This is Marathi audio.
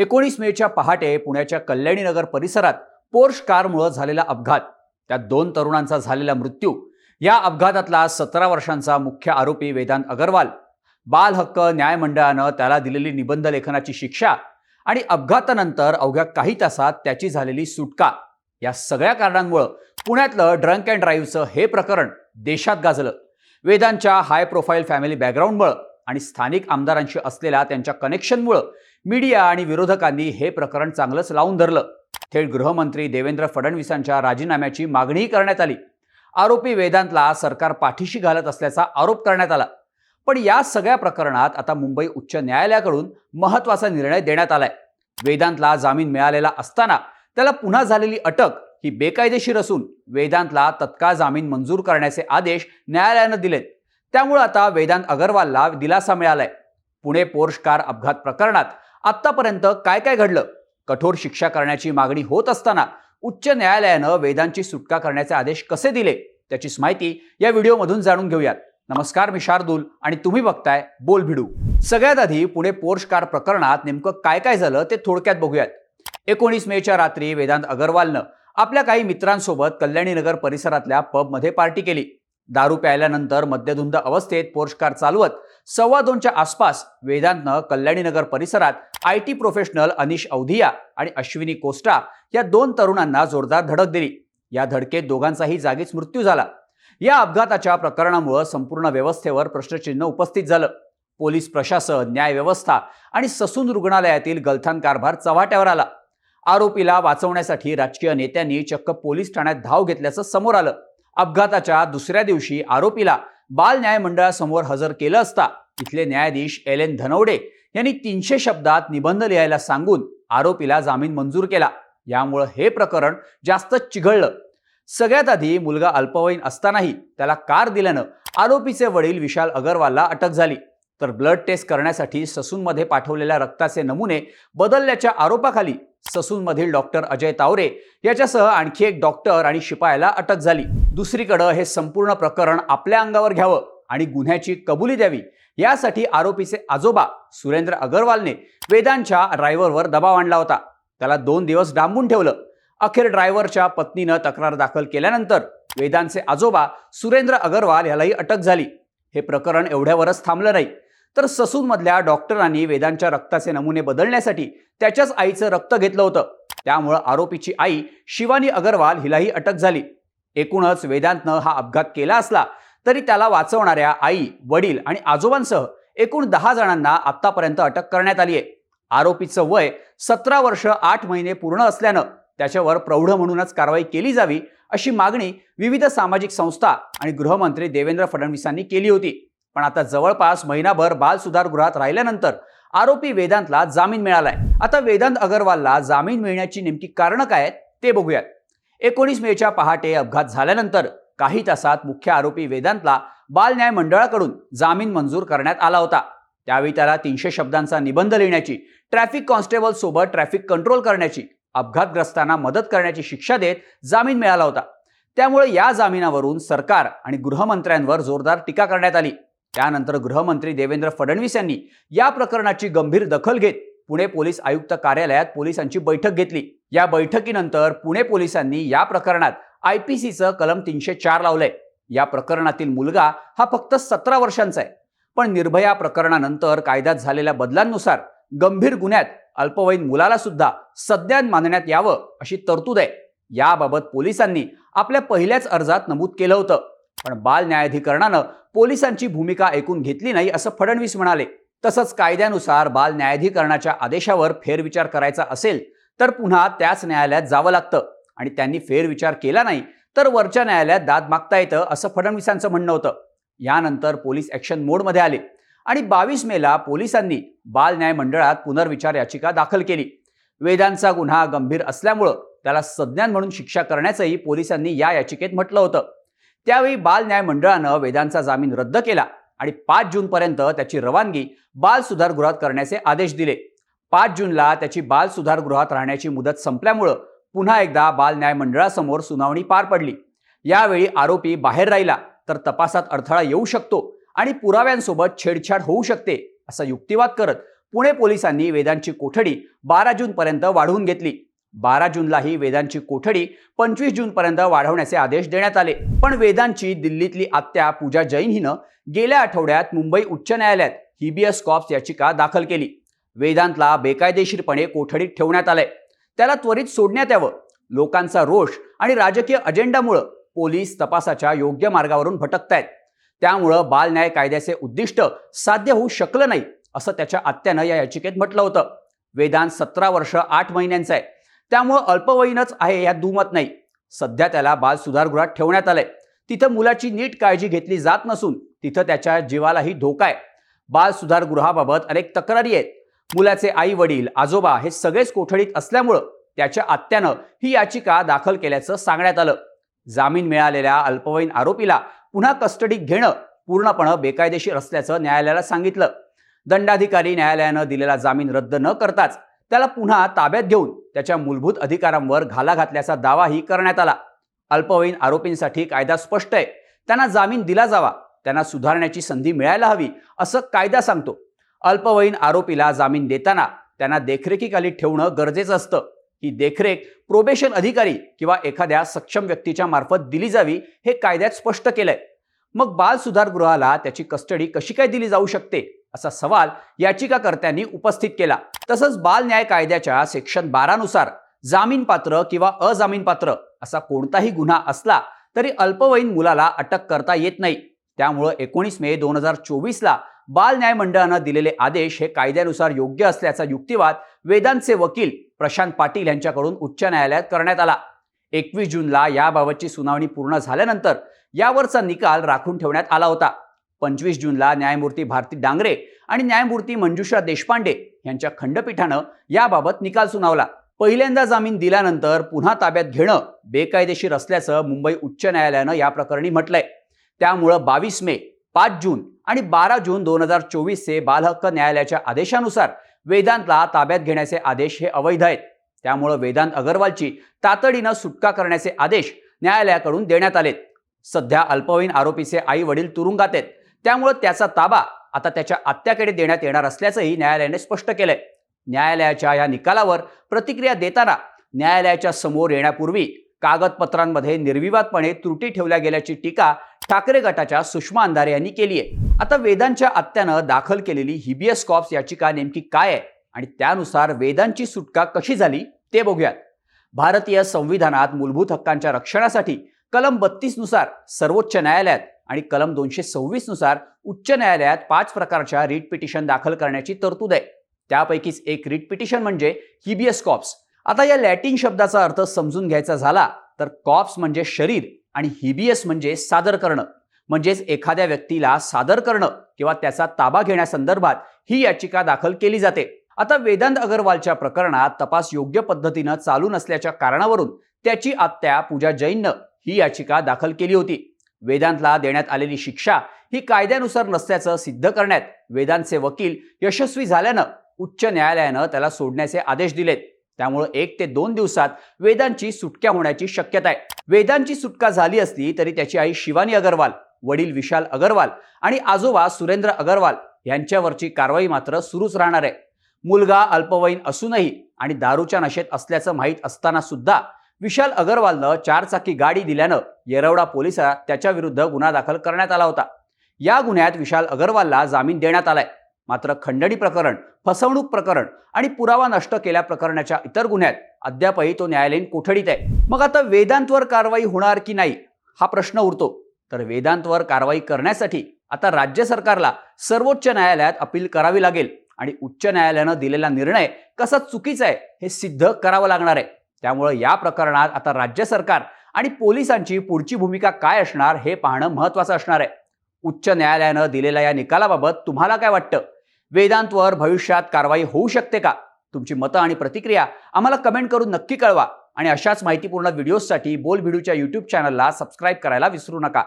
एकोणीस मेच्या पहाटे पुण्याच्या कल्याणी नगर परिसरात पोर्श कारमुळं झालेला अपघात. त्यात दोन तरुणांचा झालेला मृत्यू. या अपघातातला सतरा वर्षांचा मुख्य आरोपी वेदांत अगरवाल. बाल हक्क त्याला दिलेली निबंध लेखनाची शिक्षा आणि अपघातानंतर अवघ्या काही तासात त्याची झालेली सुटका. या सगळ्या कारणांमुळं पुण्यातलं ड्रंक अँड ड्राईव्हचं हे प्रकरण देशात गाजलं. वेदांच्या हाय प्रोफाईल फॅमिली बॅकग्राऊंडमुळं आणि स्थानिक आमदारांशी असलेल्या त्यांच्या कनेक्शनमुळं मीडिया आणि विरोधकांनी हे प्रकरण चांगलंच लावून धरलं. थेट गृहमंत्री देवेंद्र फडणवीसांच्या राजीनाम्याची मागणीही करण्यात आली. आरोपी वेदांतला सरकार पाठीशी घालत असल्याचा आरोप करण्यात आला. पण या सगळ्या प्रकरणात आता मुंबई उच्च न्यायालयाकडून महत्त्वाचा निर्णय देण्यात आलाय. वेदांतला जामीन मिळालेला असताना त्याला पुन्हा झालेली अटक ही बेकायदेशीर असून वेदांतला तत्काळ जामीन मंजूर करण्याचे आदेश न्यायालयानं दिलेत. त्यामुळे आता वेदांत अगरवालला दिलासा मिळालाय. पुणे पोर्श कार अपघात प्रकरणात आत्तापर्यंत काय काय घडलं? कठोर शिक्षा करण्याची मागणी होत असताना उच्च न्यायालयानं वेदांची सुटका करण्याचे आदेश कसे दिले? त्याचीच माहिती या व्हिडिओमधून जाणून घेऊयात. नमस्कार मी शार्दूल आणि तुम्ही बघताय बोल भिडू सगळ्यात आधी पुणे पोर्श कार प्रकरणात नेमकं काय काय झालं ते थोडक्यात बघूयात. एकोणीस मेच्या रात्री वेदांत अगरवालनं आपल्या काही मित्रांसोबत कल्याणीनगर परिसरातल्या पबमध्ये पार्टी केली. दारू प्यायल्यानंतर मद्यधुंद अवस्थेत पोर्श कार चालवत सव्वा दोनच्या आसपास वेदांतनं कल्याणीनगर परिसरात I T professional Anish Awadhiya आणि अश्विनी कोस्टा या दोन तरुणांना जोरदार धडक दिली. या धडकेत दोघांचाही जागीच मृत्यू झाला. या अपघाताच्या प्रकरणामुळे संपूर्ण व्यवस्थेवर प्रश्नचिन्ह उपस्थित झालं. पोलीस प्रशासन न्यायव्यवस्था आणि ससून रुग्णालयातील गलथान कारभार चव्हाट्यावर आला. आरोपीला वाचवण्यासाठी राजकीय नेत्यांनी चक्क पोलीस ठाण्यात धाव घेतल्याचं समोर आलं. अपघाताच्या दुसऱ्या दिवशी आरोपीला बाल न्याय मंडळासमोर हजर केलं असता तिथले न्यायाधीश एल एन धनवडे यांनी तीनशे शब्दात निबंध लिहायला सांगून आरोपीला जामीन मंजूर केला. यामुळं हे प्रकरण जास्तच चिघळलं. सगळ्यात आधी मुलगा अल्पवयीन असतानाही त्याला कार दिल्यानं आरोपीचे वडील विशाल अगरवालला अटक झाली. तर ब्लड टेस्ट करण्यासाठी ससूनमध्ये पाठवलेल्या रक्ताचे नमुने बदलल्याच्या आरोपाखाली ससूनमधील डॉक्टर अजय तावरे याच्यासह आणखी एक डॉक्टर आणि शिपायाला अटक झाली. दुसरीकडं हे संपूर्ण प्रकरण आपल्या अंगावर घ्यावं आणि गुन्ह्याची कबुली द्यावी यासाठी आरोपीचे आजोबा सुरेंद्र अगरवालने वेदांच्या ड्रायव्हरवर दबाव आणला होता. त्याला दोन दिवस डांबून ठेवलं. अखेर ड्रायव्हरच्या पत्नीनं तक्रार दाखल केल्यानंतर वेदांचे आजोबा सुरेंद्र अगरवाल यालाही अटक झाली. हे प्रकरण एवढ्यावरच थांबलं नाही. तर ससूनमधल्या डॉक्टरांनी वेदांच्या रक्ताचे नमुने बदलण्यासाठी त्याच्याच आईचं रक्त घेतलं होतं. त्यामुळं आरोपीची आई शिवानी अगरवाल हिलाही अटक झाली. एकूणच वेदांतनं हा अपघात केला असला तरी त्याला वाचवणाऱ्या आई वडील आणि आजोबांसह एकूण दहा जणांना आत्तापर्यंत अटक करण्यात आली आहे. आरोपीचं वय सतरा वर्ष आठ महिने पूर्ण असल्यानं त्याच्यावर प्रौढ म्हणूनच कारवाई केली जावी अशी मागणी विविध सामाजिक संस्था आणि गृहमंत्री देवेंद्र फडणवीसांनी केली होती. पण आता जवळपास महिनाभर बालसुधारगृहात राहिल्यानंतर आरोपी वेदांतला जामीन मिळालाय. आता वेदांत अगरवालला जामीन मिळण्याची नेमकी कारणं काय आहेत ते बघूयात. एकोणीस मेच्या पहाटे अपघात झाल्यानंतर काही तासात मुख्य आरोपी वेदांतला बाल न्याय मंडळाकडून जामीन मंजूर करण्यात आला होता. त्यावेळी त्याला तीनशे शब्दांचा निबंध लिहिण्याची ट्रॅफिक कॉन्स्टेबल सोबत ट्रॅफिक कंट्रोल करण्याची अपघातग्रस्तांना मदत करण्याची शिक्षा देत जामीन मिळाला होता. त्यामुळे या जामिनावरून सरकार आणि गृहमंत्र्यांवर जोरदार टीका करण्यात आली. त्यानंतर गृहमंत्री देवेंद्र फडणवीस यांनी या प्रकरणाची गंभीर दखल घेत पुणे पोलीस आयुक्त कार्यालयात पोलिसांची बैठक घेतली. या बैठकीनंतर पुणे पोलिसांनी या प्रकरणात आय पी सीचं कलम तीनशे चार लावलंय. या प्रकरणातील मुलगा हा फक्त सतरा वर्षांचा आहे. पण निर्भया प्रकरणानंतर कायद्यात झालेल्या बदलांनुसार गंभीर गुन्ह्यात अल्पवयीन मुलाला सुद्धा सज्ञान मानण्यात यावं अशी तरतूद आहे. याबाबत पोलिसांनी आपल्या पहिल्याच अर्जात नमूद केलं होतं. पण बाल न्यायाधिकरणानं पोलिसांची भूमिका ऐकून घेतली नाही असं फडणवीस म्हणाले. तसंच कायद्यानुसार बाल न्यायाधिकरणाच्या आदेशावर फेरविचार करायचा असेल तर पुन्हा त्याच न्यायालयात जावं लागतं. आणि त्यांनी फेरविचार केला नाही तर वरच्या न्यायालयात दाद मागता येतं असं फडणवीसांचं म्हणणं होतं. यानंतर पोलीस ॲक्शन मोडमध्ये आले. आणि बावीस मेला पोलिसांनी बाल न्याय मंडळात पुनर्विचार याचिका दाखल केली. वेदांचा गुन्हा गंभीर असल्यामुळं त्याला सज्ञान म्हणून शिक्षा करण्याचंही पोलिसांनी या याचिकेत म्हटलं होतं. त्यावेळी बाल न्याय मंडळानं वेदांचा जामीन रद्द केला. आणि पाच जूनपर्यंत त्याची रवानगी बाल सुधारगृहात करण्याचे आदेश दिले. पाच जूनला त्याची बाल सुधारगृहात राहण्याची मुदत संपल्यामुळं पुन्हा एकदा बाल न्याय मंडळासमोर सुनावणी पार पडली. यावेळी आरोपी बाहेर राहिला तर तपासात अडथळा येऊ शकतो आणि पुराव्यांसोबत छेडछाड होऊ शकते असा युक्तिवाद करत पुणे पोलिसांनी वेदांची कोठडी बारा जूनपर्यंत वाढवून घेतली. बारा जूनलाही वेदांची कोठडी पंचवीस जूनपर्यंत वाढवण्याचे आदेश देण्यात आले. पण वेदांची दिल्लीतली आत्या पूजा जैन हिनं गेल्या आठवड्यात मुंबई उच्च न्यायालयात हिबियस कॉप्स याचिका दाखल केली. वेदांतला बेकायदेशीरपणे कोठडीत ठेवण्यात आलंय. त्याला त्वरित सोडण्यात यावं. लोकांचा रोष आणि राजकीय अजेंडामुळं पोलीस तपासाच्या योग्य मार्गावरून भटकतायत. त्यामुळं बाल न्याय कायद्याचे उद्दिष्ट साध्य होऊ शकलं नाही असं त्याच्या आत्यानं या याचिकेत म्हटलं होतं. वेदांत सतरा वर्ष आठ महिन्यांचा आहे. त्यामुळं अल्पवयीनच आहे यात दुमत नाही. सध्या त्याला बाल सुधारगृहात ठेवण्यात आलंय. तिथं मुलाची नीट काळजी घेतली जात नसून तिथं त्याच्या जीवालाही धोका आहे. बाल सुधारगृहाबाबत अनेक तक्रारी आहेत. मुलाचे आई वडील आजोबा हे सगळेच कोठडीत असल्यामुळं त्याच्या आत्यानं ही याचिका दाखल केल्याचं सांगण्यात आलं. जामीन मिळालेल्या अल्पवयीन आरोपीला पुन्हा कस्टडीत घेणं पूर्णपणे बेकायदेशीर असल्याचं न्यायालयाला सांगितलं. दंडाधिकारी न्यायालयानं दिलेला जामीन रद्द न करताच त्याला पुन्हा ताब्यात घेऊन त्याच्या मूलभूत अधिकारांवर घाला घातल्याचा दावाही करण्यात आला. अल्पवयीन आरोपींसाठी कायदा स्पष्ट आहे. त्यांना जामीन दिला जावा. त्यांना सुधारण्याची संधी मिळायला हवी असं कायदा सांगतो. अल्पवयीन आरोपीला जामीन देताना त्यांना देखरेखीखाली ठेवणं गरजेचं असतं. ही देखरेख प्रोबेशन अधिकारी किंवा एखाद्या सक्षम व्यक्तीच्या मार्फत दिली जावी हे कायद्यात स्पष्ट केलंय. मग बाल सुधारगृहाला त्याची कस्टडी कशी काय दिली जाऊ शकते? असा सवाल याचिकाकर्त्यांनी उपस्थित केला. तसंच बाल न्याय कायद्याच्या सेक्शन बारानुसार जामीनपात्र किंवा अजामीनपात्र असा कोणताही गुन्हा असला तरी अल्पवयीन मुलाला अटक करता येत नाही. त्यामुळं एकोणीस मे दोन हजार चोवीसला बाल न्याय मंडळानं दिलेले आदेश हे कायद्यानुसार योग्य असल्याचा युक्तिवाद वेदांतचे वकील प्रशांत पाटील यांच्याकडून उच्च न्यायालयात करण्यात आला. एकवीस जूनला याबाबतची सुनावणी पूर्ण झाल्यानंतर यावरचा निकाल राखून ठेवण्यात आला होता. पंचवीस जूनला न्यायमूर्ती भारती डांगरे आणि न्यायमूर्ती मंजुषा देशपांडे यांच्या खंडपीठानं याबाबत निकाल सुनावला. पहिल्यांदा जामीन दिल्यानंतर पुन्हा ताब्यात घेणं बेकायदेशीर असल्याचं मुंबई उच्च न्यायालयानं या प्रकरणी म्हटलंय. त्यामुळं बावीस मे पाच जून आणि बारा जून दोन हजार चोवीसचे बालहक्क न्यायालयाच्या आदेशानुसार वेदांतला ताब्यात घेण्याचे आदेश हे अवैध आहेत. त्यामुळं वेदांत अगरवालची तातडीनं सुटका करण्याचे आदेश न्यायालयाकडून देण्यात आलेत. सध्या अल्पवयीन आरोपीचे आई वडील तुरुंगात आहेत. त्यामुळं त्याचा ताबा आता त्याच्या आत्याकडे देण्यात येणार असल्याचंही न्यायालयाने स्पष्ट केलंय. न्यायालयाच्या या निकालावर प्रतिक्रिया देताना न्यायालयाच्या समोर येण्यापूर्वी कागदपत्रांमध्ये निर्विवादपणे त्रुटी ठेवल्या गेल्याची टीका ठाकरे गटाच्या सुषमा अंधारे यांनी केली आहे. आता वेदांच्या आत्यानं दाखल केलेली हिबियस कॉप्स याचिका नेमकी काय आहे आणि त्यानुसार वेदांची सुटका कशी झाली ते बघूयात. भारतीय संविधानात मूलभूत हक्कांच्या रक्षणासाठी कलम बत्तीसनुसार सर्वोच्च न्यायालयात आणि कलम दोनशे सव्वीसनुसार उच्च न्यायालयात पाच प्रकारच्या रीट पिटिशन दाखल करण्याची तरतूद आहे. त्यापैकीच एक रीट पिटिशन म्हणजे हिबियस कॉप्स. आता या लॅटिन शब्दाचा अर्थ समजून घ्यायचा झाला तर कॉप्स म्हणजे शरीर आणि हिबियस म्हणजे सादर करणं. म्हणजेच एखाद्या व्यक्तीला सादर करणं किंवा त्याचा ताबा घेण्यासंदर्भात ही याचिका दाखल केली जाते. आता वेदांत अगरवालच्या प्रकरणात तपास योग्य पद्धतीनं चालू नसल्याच्या कारणावरून त्याची आत्या पूजा जैननं ही याचिका दाखल केली होती. वेदांतला देण्यात आलेली शिक्षा ही कायद्यानुसार नसल्याचं सिद्ध करण्यात वेदांतचे वकील यशस्वी झाल्यानं उच्च न्यायालयानं त्याला सोडण्याचे आदेश दिलेत. त्यामुळे एक ते दोन दिवसात वेदांची सुटक्या होण्याची शक्यता आहे वेदांची सुटका झाली असली तरी त्याची आई शिवानी अगरवाल वडील विशाल अगरवाल आणि आजोबा सुरेंद्र अगरवाल यांच्यावरची कारवाई मात्र सुरूच राहणार आहे. मुलगा अल्पवयीन असूनही आणि दारूच्या नशेत असल्याचं माहीत असताना सुद्धा विशाल अगरवालनं चारचाकी गाडी दिल्यानं येरवडा पोलिसात त्याच्या विरुद्ध गुन्हा दाखल करण्यात आला होता. या गुन्ह्यात विशाल अगरवालला जामीन देण्यात आलाय. मात्र खंडणी प्रकरण फसवणूक प्रकरण आणि पुरावा नष्ट केल्या प्रकरणाच्या इतर गुन्ह्यात अद्यापही तो न्यायालयीन कोठडीत आहे. मग आता वेदांतवर कारवाई होणार की नाही हा प्रश्न उरतो. तर वेदांतवर कारवाई करण्यासाठी आता राज्य सरकारला सर्वोच्च न्यायालयात अपील करावी लागेल आणि उच्च न्यायालयानं दिलेला निर्णय कसा चुकीचा आहे हे सिद्ध करावं लागणार आहे. त्यामुळं या प्रकरणात आता राज्य सरकार आणि पोलिसांची पुढची भूमिका काय असणार हे पाहणं महत्वाचं असणार आहे. उच्च न्यायालयानं दिलेल्या या निकालाबाबत तुम्हाला काय वाटतं? वेदांतवर भविष्यात कारवाई होऊ शकते का? तुमची मतं आणि प्रतिक्रिया आम्हाला कमेंट करून नक्की कळवा आणि अशाच माहितीपूर्ण व्हिडिओजसाठी बोल भिडूच्या यूट्यूब चॅनलला सबस्क्राईब करायला विसरू नका.